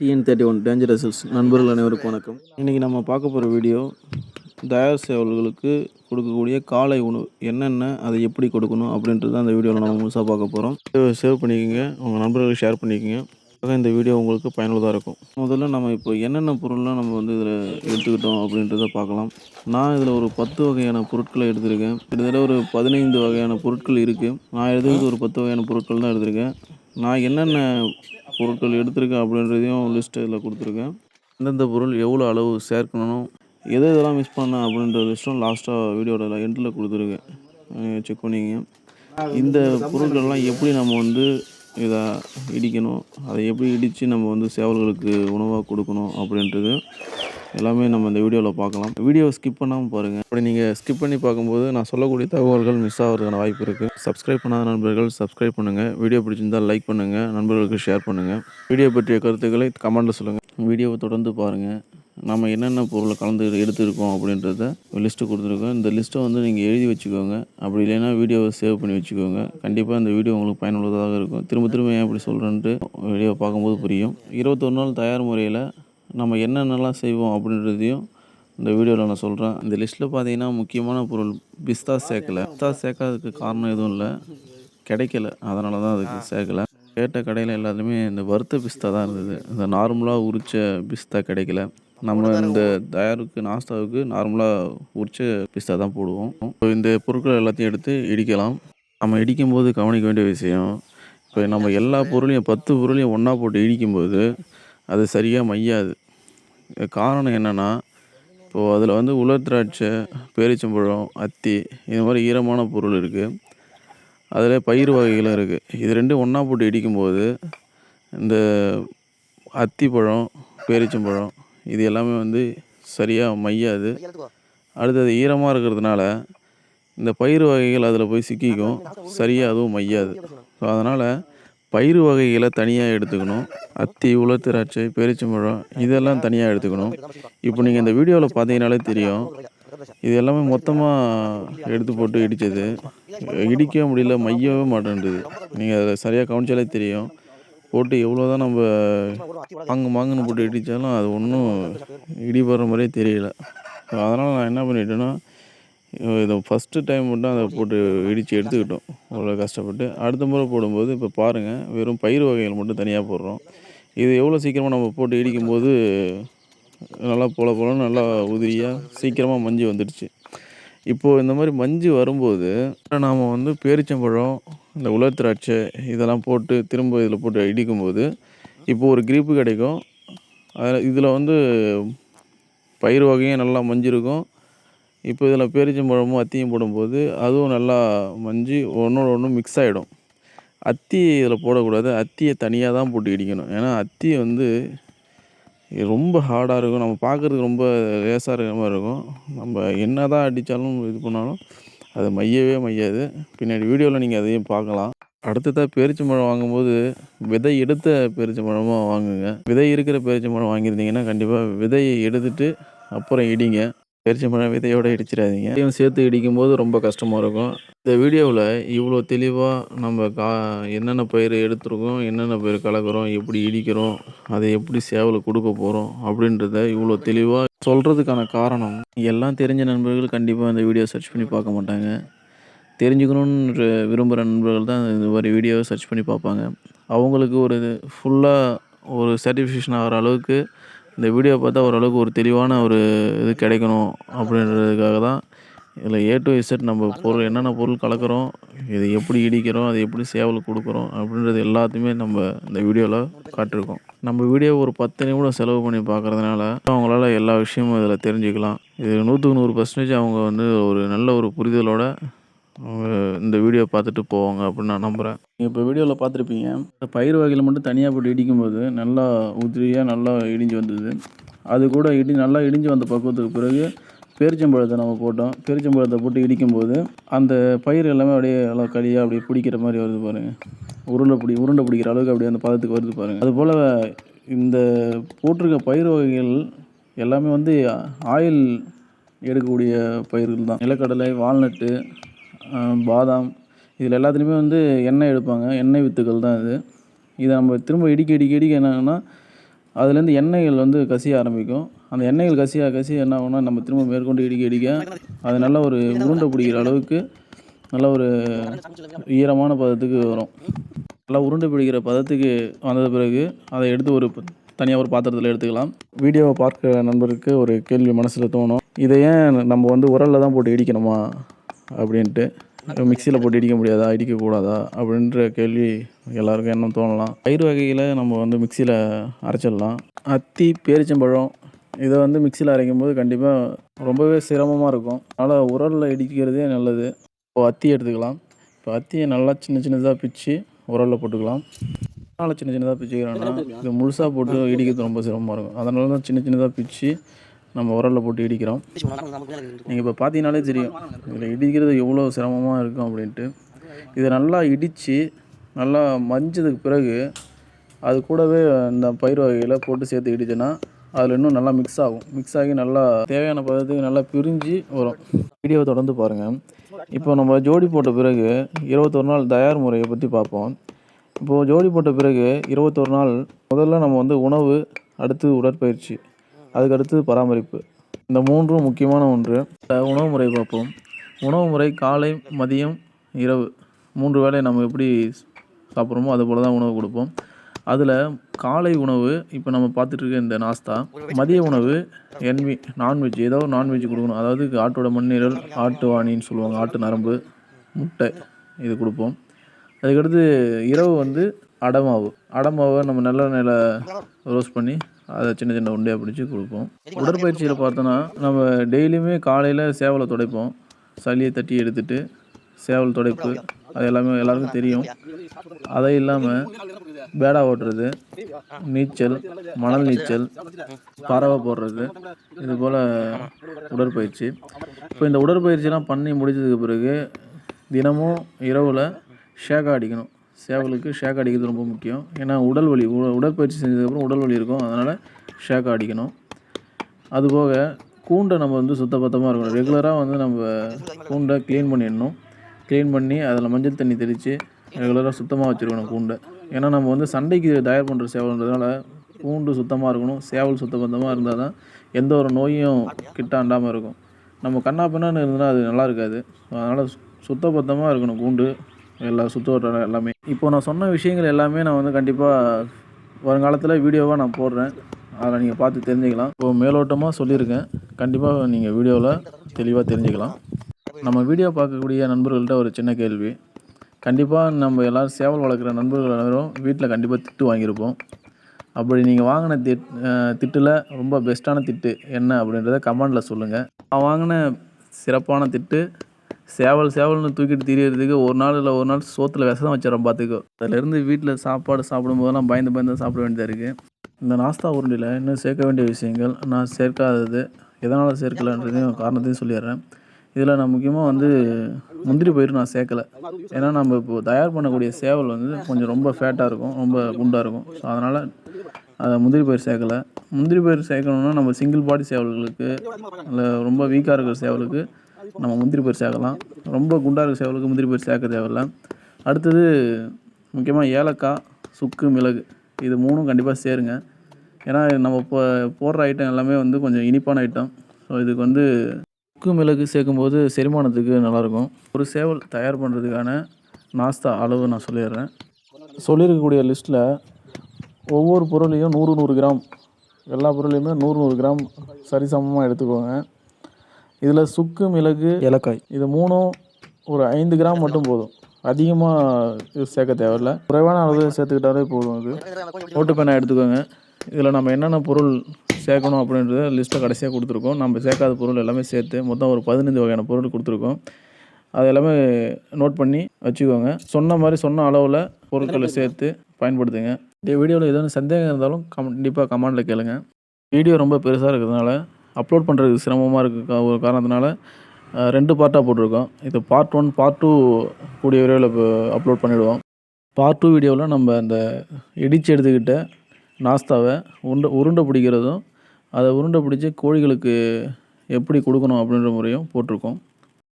TN thirty one danger results நண்பர்கள் அனைவருக்கும் வணக்கம். இன்றைக்கி நம்ம பார்க்க போகிற வீடியோ தயார் சேவல்களுக்கு கொடுக்கக்கூடிய காலை உணவு. என்னென்ன அதை எப்படி கொடுக்கணும் அப்படின்றது தான் அந்த வீடியோவில் நம்ம முழுசாக பார்க்க போகிறோம் சேவ் பண்ணிக்கோங்க உங்கள் நண்பர்களுக்கு ஷேர் பண்ணிக்கோங்க. ஆக இந்த வீடியோ உங்களுக்கு பயனுள்ளதாக இருக்கும். முதல்ல நம்ம இப்போ என்னென்ன பொருள்லாம் நம்ம வந்து இதில் எடுத்துக்கிட்டோம் அப்படின்றத பார்க்கலாம். நான் இதில் ஒரு பத்து வகையான பொருட்களை எடுத்திருக்கேன். கிட்டத்தட்ட ஒரு பதினைந்து வகையான பொருட்கள் இருக்குது நான் எடுத்தது ஒரு பத்து வகையான பொருட்கள் தான் எடுத்திருக்கேன். நான் என்னென்ன பொருட்கள் எடுத்திருக்கேன் அப்படின்றதையும் லிஸ்ட்டு இதில் கொடுத்துருக்கேன். எந்தெந்த பொருள் எவ்வளோ அளவு சேர்க்கணும் எது எதெல்லாம் மிஸ் பண்ணேன் அப்படின்ற லிஸ்ட்டும் லாஸ்ட்டாக வீடியோட எண்டில் கொடுத்துருக்கேன். செக் பண்ணிக்கங்க. இந்த பொருட்கள்லாம் எப்படி நம்ம வந்து இதை இடிக்கணும் அதை எப்படி இடித்து நம்ம வந்து சேவல்களுக்கு உணவாக கொடுக்கணும் அப்படின்றது எல்லாமே நம்ம இந்த வீடியோவில் பார்க்கலாம். வீடியோவை ஸ்கிப் பண்ணாமல் பாருங்கள் அப்படி நீங்கள் ஸ்கிப் பண்ணி பார்க்கும்போது நான் சொல்லக்கூடிய தகவல்கள் மிஸ் ஆகிறதுக்கான வாய்ப்பு இருக்குது சப்ஸ்கிரைப் பண்ணாத நண்பர்கள் சப்ஸ்கிரைப் பண்ணுங்கள் வீடியோ பிடிச்சிருந்தால் லைக் பண்ணுங்கள் நண்பர்களுக்கு ஷேர் பண்ணுங்கள் வீடியோ பற்றிய கருத்துக்களை கமெண்ட்டில் சொல்லுங்கள் வீடியோவை தொடர்ந்து பாருங்கள் நம்ம என்னென்ன பொருளை கலந்து எடுத்துருக்கோம் அப்படின்றத லிஸ்ட்டு கொடுத்துருக்கோம். இந்த லிஸ்ட்டை வந்து நீங்கள் எழுதி வச்சுக்கோங்க. அப்படி இல்லைன்னா வீடியோவை சேவ் பண்ணி வச்சுக்கோங்க. கண்டிப்பாக இந்த வீடியோ உங்களுக்கு பயனுள்ளதாக இருக்கும். திரும்ப திரும்ப ஏன் இப்படி சொல்கிறேன்ட்டு வீடியோ பார்க்கும்போது புரியும். இருபத்தொரு நாள் தயார் முறையில் நம்ம என்னென்னலாம் செய்வோம் அப்படின்றதையும் இந்த வீடியோவில் நான் சொல்கிறேன் இந்த லிஸ்ட்டில் பார்த்தீங்கன்னா முக்கியமான பொருள் பிஸ்தா சேர்க்கலை. பிஸ்தா சேர்க்காததுக்கு காரணம் எதுவும் இல்லை. கிடைக்கல. அதனால தான் அதுக்கு சேர்க்கல. கேட்ட கடையில் எல்லாத்துலேயுமே இந்த வறுத்த பிஸ்தா தான் இருந்தது. இந்த நார்மலாக உரித்த பிஸ்தா கிடைக்கல. நம்ம இந்த தயாருக்கு நாஸ்தாவுக்கு நார்மலாக உரிச்ச பிஸ்தா தான் போடுவோம். இப்போ இந்த பொருட்கள் எல்லாத்தையும் எடுத்து இடிக்கலாம். நம்ம இடிக்கும்போது கவனிக்க வேண்டிய விஷயம் இப்போ நம்ம எல்லா பொருளையும் பத்து பொருளையும் ஒன்றா போட்டு இடிக்கும்போது அது சரியாக மையாது. காரணம் என்னென்னா இப்போது அதில் வந்து உலர் திராட்சை பேரிச்சம்பழம் அத்தி இது மாதிரி ஈரமான பொருள் இருக்குது அதில் பயிர் வகைகளும் இருக்குது இது ரெண்டும் ஒன்றா போட்டு இடிக்கும்போது இந்த அத்தி பழம் பேரிச்சம்பழம் இது எல்லாமே வந்து சரியாக மையாது. அடுத்தது ஈரமாக இருக்கிறதுனால இந்த பயிர் வகைகள் அதில் போய் சிக்கிக்கும். சரியாக அதுவும் மையாது. ஸோ அதனால் பயிர் வகைகளை தனியாக எடுத்துக்கணும். அத்தி உலர் திராட்சை பேரிச்சம்பழம் இதெல்லாம் தனியாக எடுத்துக்கணும். இப்போ நீங்கள் இந்த வீடியோவில் பார்த்தீங்கனாலே தெரியும். இது எல்லாமே மொத்தமாக எடுத்து போட்டு இடித்தது இடிக்கவே முடியல மையவே மாட்டேன்றது. நீங்கள் அதை சரியாக கவனிச்சாலே தெரியும். போட்டு எவ்வளோ தான் நம்ம மாங்கு மாங்குன்னு போட்டு இடித்தாலும் அது ஒன்றும் இடிபடுற மாதிரியே தெரியல. ஸோ அதனால் நான் என்ன பண்ணிட்டேன்னா இதை ஃபஸ்ட்டு டைம் மட்டும் அதை போட்டு இடித்து எடுத்துக்கிட்டோம். அவ்வளோ கஷ்டப்பட்டு. அடுத்த முறை போடும்போது இப்போ பாருங்கள் வெறும் பயிர் வகைகள் மட்டும் தனியாக போடுறோம். இது எவ்வளோ சீக்கிரமாக நம்ம போட்டு இடிக்கும்போது நல்லா பொல பொலன்னு நல்லா உதிரியாக சீக்கிரமாக மஞ்சு வந்துடுச்சு. இப்போது இந்த மாதிரி மஞ்சு வரும்போது நாம் வந்து பேரிச்சம்பழம் இந்த உலர் திராட்சை இதெல்லாம் போட்டு திரும்ப இதில் போட்டு இடிக்கும்போது இப்போது ஒரு கிரிப்பு கிடைக்கும். அதில் இதில் வந்து பயிர் வகையும் நல்லா மஞ்சு இருக்கும் இப்போ இதில் பேரிச்சம்பழமும் அத்தியும் போடும்போது அதுவும் நல்லா மஞ்சு ஒன்றோட ஒன்று மிக்ஸ் ஆகிடும் அத்தி இதில் போடக்கூடாது. அத்தியை தனியாக தான் போட்டு இடிக்கணும். ஏன்னா அத்தி வந்து ரொம்ப ஹார்டாக இருக்கும். நம்ம பார்க்குறதுக்கு ரொம்ப லேசாக இருக்கிற மாதிரி இருக்கும். நம்ம என்ன தான் அடித்தாலும் இது பண்ணாலும் அது மையவே மையாது. பின்னாடி வீடியோவில் நீங்கள் அதையும் பார்க்கலாம். அடுத்ததாக பேரிச்சம்பழம் வாங்கும்போது விதை எடுத்த பேரிச்சம்பழமாக வாங்குங்க. விதை இருக்கிற பேரிச்சம்பழம் வாங்கியிருந்தீங்கன்னா கண்டிப்பாக விதையை எடுத்துட்டு அப்புறம் இடிங்க. பேரிச்சம்பழம் விதையோடு இடிச்சிடாதீங்க. இதையும் சேர்த்து இடிக்கும்போது ரொம்ப கஷ்டமாக இருக்கும். இந்த வீடியோவில் இவ்வளோ தெளிவாக நம்ம கா என்னென்ன பயிர் எடுத்துருக்கோம் என்னென்ன பயிர் கலக்கிறோம் எப்படி இடிக்கிறோம் அதை எப்படி சேவலுக்கு கொடுக்க போகிறோம் அப்படின்றத இவ்வளோ தெளிவாக சொல்கிறதுக்கான காரணம். எல்லாம் தெரிஞ்ச நண்பர்கள் கண்டிப்பாக இந்த வீடியோ சர்ச் பண்ணி பார்க்க மாட்டாங்க. தெரிஞ்சுக்கணுன்ற விரும்புகிற நண்பர்கள் தான் இந்த மாதிரி வீடியோவை சர்ச் பண்ணி பார்ப்பாங்க. அவங்களுக்கு ஒரு ஃபுல்லாக ஒரு சாட்டிஸ்ஃபேக்ஷன் ஆகிற அளவுக்கு இந்த வீடியோ பார்த்தா ஓரளவுக்கு ஒரு தெளிவான ஒரு இது கிடைக்கணும் அப்படின்றதுக்காக தான் இதில் ஏ டு இசட் நம்ம பொருள் என்னென்ன பொருள் கலக்கிறோம் இதை எப்படி இடிக்கிறோம் அதை எப்படி சேவல் கொடுக்குறோம் அப்படின்றது எல்லாத்தையுமே நம்ம இந்த வீடியோவில் காட்டிருக்கோம். நம்ம வீடியோ ஒரு பத்து நிமிடம் செலவு பண்ணி பார்க்குறதுனால அவங்களால எல்லா விஷயமும் இதில் தெரிஞ்சுக்கலாம். இது நூற்றுக்கு நூறு பர்சன்டேஜ் அவங்க வந்து ஒரு நல்ல ஒரு புரிதலோட அவங்க இந்த வீடியோ பார்த்துட்டு போவாங்க அப்படின்னு நான் நம்புகிறேன் நீங்கள் இப்போ வீடியோவில் பார்த்துருப்பீங்க. இந்த பயிர் வகையில் மட்டும் தனியாக போட்டு இடிக்கும்போது நல்லா உதிரியாக நல்லா இடிஞ்சு வந்தது. அது கூட இடி நல்லா இடிஞ்சு வந்த பக்குவத்துக்கு பிறகு பேரிச்சம்பழத்தை நம்ம போட்டோம். பேரிச்சம்பழத்தை போட்டு இடிக்கும்போது அந்த பயிர் எல்லாமே அப்படியே நல்லா களியாக அப்படியே பிடிக்கிற மாதிரி வருது பாருங்கள் உருண்டை பிடி உருண்டை பிடிக்கிற அளவுக்கு அப்படியே அந்த பதத்துக்கு வருது பாருங்கள் அதுபோல் இந்த போட்டிருக்க பயிர் வகைகள் எல்லாமே வந்து ஆயில் எடுக்கக்கூடிய பயிர்கள் தான். நிலக்கடலை வால்நட்டு பாதாம் இதில் எல்லாத்துலேயுமே வந்து எண்ணெய் எடுப்பாங்க. எண்ணெய் வித்துக்கள் தான் இது. இதை நம்ம திரும்ப இடிக்க இடிக்க இடிக்க என்ன ஆகும்னா அதுலேருந்து எண்ணெய்கள் வந்து கசிய ஆரம்பிக்கும். அந்த எண்ணெய்கள் கசிய கசிய என்ன ஆகும்னா நம்ம திரும்ப மேற்கொண்டு இடிக்க இடிக்க அது நல்ல ஒரு உருண்டை பிடிக்கிற அளவுக்கு நல்ல ஒரு ஈரமான பதத்துக்கு வரும். நல்லா உருண்டை பிடிக்கிற பதத்துக்கு வந்த பிறகு அதை எடுத்து ஒரு தனியாக ஒரு பாத்திரத்தில் எடுத்துக்கலாம். வீடியோவை பார்க்குற நண்பருக்கு ஒரு கேள்வி மனசில் தோணும். இதை ஏன் நம்ம வந்து உரலில் தான் போட்டு இடிக்கணுமா? அப்படின்ட்டு மிக்சியில் போட்டு இடிக்க முடியாதா? இடிக்கக்கூடாதா? அப்படின்ற கேள்வி எல்லாருக்கும் எண்ணம் தோணலாம். பயிர் வகையில் நம்ம வந்து மிக்சியில் அரைச்சிடலாம். அத்தி பேரிச்சம்பழம் இதை வந்து மிக்சியில் அரைக்கும் போது கண்டிப்பாக ரொம்பவே சிரமமாக இருக்கும். அதனால் உரலில் இடிக்கிறதே நல்லது. இப்போ அத்தி எடுத்துக்கலாம். இப்போ அத்தியை நல்லா சின்ன சின்னதாக பிச்சு உரலில் போட்டுக்கலாம். அதனால் சின்ன சின்னதாக பிச்சுக்கிறோன்னா இது முழுசாக போட்டு இடிக்கிறது ரொம்ப சிரமமாக இருக்கும். அதனால தான் சின்ன சின்னதாக பிச்சு நம்ம உரலில் போட்டு இடிக்கிறோம். நீங்கள் இப்போ பார்த்தீங்கனாலே தெரியும். இதில் இடிக்கிறது எவ்வளோ சிரமமாக இருக்கும் அப்படின்ட்டு. இதை நல்லா இடித்து நல்லா மஞ்சதுக்கு பிறகு அது கூடவே இந்த பயிர் வகைகளை போட்டு சேர்த்து இடிச்சோன்னா அதில் இன்னும் நல்லா மிக்ஸ் ஆகும். மிக்ஸ் ஆகி நல்லா தேவையான பதத்துக்கு நல்லா பிரிஞ்சு வரும். வீடியோவை தொடர்ந்து பாருங்கள் இப்போ நம்ம ஜோடி போட்ட பிறகு இருபத்தொரு நாள் தயார் முறையை பற்றி பார்ப்போம். இப்போது ஜோடி போட்ட பிறகு இருபத்தொரு நாள் முதல்ல நம்ம வந்து உணவு அடுத்து உடற்பயிற்சி. அதுக்கடுத்து பராமரிப்பு. இந்த மூன்றும் முக்கியமான ஒன்று உணவு முறை பார்ப்போம். உணவு முறை காலை மதியம் இரவு. மூன்று வேளை நம்ம எப்படி சாப்பிட்றோமோ அது போல தான் உணவு கொடுப்போம். அதில் காலை உணவு இப்போ நம்ம பார்த்துட்டு இருக்க இந்த நாஸ்தா மதிய உணவு என்வி நான்வெஜ் ஏதோ ஒரு நான்வெஜ் கொடுக்கணும். அதாவது ஆட்டோட மண்ணீரல் ஆட்டு வாணின்னு சொல்லுவாங்க ஆட்டு நரம்பு முட்டை இது கொடுப்போம். அதுக்கடுத்து இரவு வந்து அடமாவு. அடமாவை நம்ம நல்ல நில ரோஸ்ட் பண்ணி அதை சின்ன சின்ன உண்டையாக பிடிச்சி கொடுப்போம். உடற்பயிற்சியில் பார்த்தோன்னா நம்ம டெய்லியுமே காலையில் சேவலை துடைப்போம். சளியை தட்டி எடுத்துட்டு சேவல் துடைப்பு அது எல்லாமே எல்லாருக்கும் தெரியும். அதை இல்லாமல் பேடா ஓட்டுறது நீச்சல் மணல் நீச்சல் பறவை போடுறது இது போல் உடற்பயிற்சி. இப்போ இந்த உடற்பயிற்சிலாம் பண்ணி முடிச்சதுக்கு பிறகு தினமும் இரவில் ஷேக்கா அடிக்கணும். சேவலுக்கு ஷேக் அடிக்கிறது ரொம்ப முக்கியம். ஏன்னா உடல் வலி உ- உடற்பயிற்சி செஞ்சதுக்கப்புறம் உடல் வலி இருக்கும். அதனால் ஷேக் அடிக்கணும். அதுபோக கூண்டை நம்ம வந்து சுத்தபத்தமாக இருக்கணும். ரெகுலராக வந்து நம்ம கூண்டை க்ளீன் பண்ணிடணும். க்ளீன் பண்ணி அதில் மஞ்சள் தண்ணி தெளித்து ரெகுலராக சுத்தமாக வச்சுருக்கணும் கூண்டை. ஏன்னா நம்ம வந்து சண்டைக்கு தயார் பண்ணுற சேவல்ன்றதுனால கூண்டு சுத்தமாக இருக்கணும். சேவல் சுத்தபத்தமாக இருந்தால் தான் எந்த ஒரு நோயும் கிட்ட அண்டாமல் இருக்கும். நம்ம கண்ணா பின்னான்னு இருந்ததுன்னா அது நல்லா இருக்காது. அதனால் சுத்தபத்தமாக இருக்கணும் கூண்டு. எல்லா சுற்று வட்டாரம் எல்லாமே. இப்போ நான் சொன்ன விஷயங்கள் எல்லாமே நான் வந்து கண்டிப்பாக வருங்காலத்தில் வீடியோவாக நான் போடுறேன். அதை நீங்கள் பார்த்து தெரிஞ்சுக்கலாம். இப்போ மேலோட்டமாக சொல்லியிருக்கேன். கண்டிப்பாக நீங்கள் வீடியோவில் தெளிவாக தெரிஞ்சுக்கலாம். நம்ம வீடியோ பார்க்கக்கூடிய நண்பர்கள்ட்ட ஒரு சின்ன கேள்வி. கண்டிப்பாக நம்ம எல்லோரும் சேவல் வளர்க்குற நண்பர்கள் எல்லாரும் வீட்டில் கண்டிப்பாக திட்டு வாங்கியிருப்போம். அப்படி நீங்கள் வாங்கின திட் திட்டில் ரொம்ப பெஸ்ட்டான திட்டு என்ன அப்படின்றத கமெண்டில் சொல்லுங்கள் நான் வாங்கின சிறப்பான திட்டு சேவல் சேவல்னு தூக்கிட்டு திரியறதுக்கு ஒரு நாள் இல்லை ஒரு நாள் சோத்தில் விஷம் வச்சிடறோம் பார்த்துக்கோ அதுலேருந்து வீட்டில் சாப்பாடு சாப்பிடும்போதெல்லாம் பயந்து பயந்து தான் சாப்பிட வேண்டியதாக இருக்குது இந்த நாஸ்தா உருண்டியில் இன்னும் சேர்க்க வேண்டிய விஷயங்கள் நான் சேர்க்காதது எதனால் சேர்க்கலன்றதையும் காரணத்தையும் சொல்லிடுறேன். இதில் நான் முக்கியமாக வந்து முந்திரி பயிர் நான் சேர்க்கலை. ஏன்னா நம்ம இப்போ தயார் பண்ணக்கூடிய சேவல் வந்து கொஞ்சம் ரொம்ப ஃபேட்டாக இருக்கும் ரொம்ப குண்டாக இருக்கும். ஸோ அதனால் அதை முந்திரி பயிர் சேர்க்கலை. முந்திரி பயிர் சேர்க்கணுன்னா நம்ம சிங்கிள் பாடி சேவல்களுக்கு இல்லை ரொம்ப வீக்காக இருக்கிற சேவலுக்கு நம்ம முந்திரி பயிர் சேர்க்கலாம். ரொம்ப குண்டாக இருக்கிற சேவலுக்கு முந்திரி பயிர் சேர்க்க தேவையில்ல. அடுத்தது முக்கியமாக ஏலக்காய் சுக்கு மிளகு. இது மூணும் கண்டிப்பாக சேருங்க. ஏன்னா நம்ம இப்போ போடுற ஐட்டம் எல்லாமே வந்து கொஞ்சம் இனிப்பான ஐட்டம் ஸோ இதுக்கு வந்து சுக்கு மிளகு சேர்க்கும்போது செரிமானத்துக்கு நல்லாயிருக்கும். ஒரு சேவல் தயார் பண்ணுறதுக்கான நாஸ்தா அளவு நான் சொல்லிடுறேன். சொல்லியிருக்கக்கூடிய லிஸ்ட்டில் ஒவ்வொரு பொருளையும் நூறு நூறு கிராம் எல்லா பொருளையுமே நூறு நூறு கிராம் சரிசமமாக எடுத்துக்கோங்க. இதில் சுக்கு மிளகு ஏலக்காய். இது மூணும் ஒரு ஐந்து கிராம் மட்டும் போதும். அதிகமாக சேர்க்க தேவையில்ல. குறைவான அளவு சேர்த்துக்கிட்டாலே போதும் இது ஓட்டு பேனா எடுத்துக்கோங்க. இதில் நம்ம என்னென்ன பொருள் சேர்க்கணும் அப்படின்றத லிஸ்ட்டை கடைசியாக கொடுத்துருக்கோம். நம்ம சேர்க்காத பொருள் எல்லாமே சேர்த்து மொத்தம் ஒரு பதினஞ்சு வகையான பொருள் கொடுத்துருக்கோம். அது எல்லாமே நோட் பண்ணி வச்சுக்கோங்க. சொன்ன மாதிரி சொன்ன அளவில் பொருட்களை சேர்த்து பயன்படுத்துங்க. இந்த வீடியோவில் ஏதாவது சந்தேகம் இருந்தாலும் கண்டிப்பாக கமெண்டில் கேளுங்க. வீடியோ ரொம்ப பெருசாக இருக்கிறதுனால அப்லோட் பண்ணுறதுக்கு சிரமமாக இருக்க ஒரு காரணத்தினால ரெண்டு பார்ட்டாக போட்டிருக்கோம். இது பார்ட் ஒன் பார்ட் டூ கூடிய விரைவில் அப்லோட் பண்ணிவிடுவோம் பார்ட் டூ வீடியோவில் நம்ம அந்த இடித்து எடுத்துக்கிட்ட நாஸ்தாவை உருண்டை உருண்டை பிடிக்கிறதும் அதை உருண்டை பிடிச்சி கோழிகளுக்கு எப்படி கொடுக்கணும் அப்படின்ற முறையும் போட்டிருக்கோம்.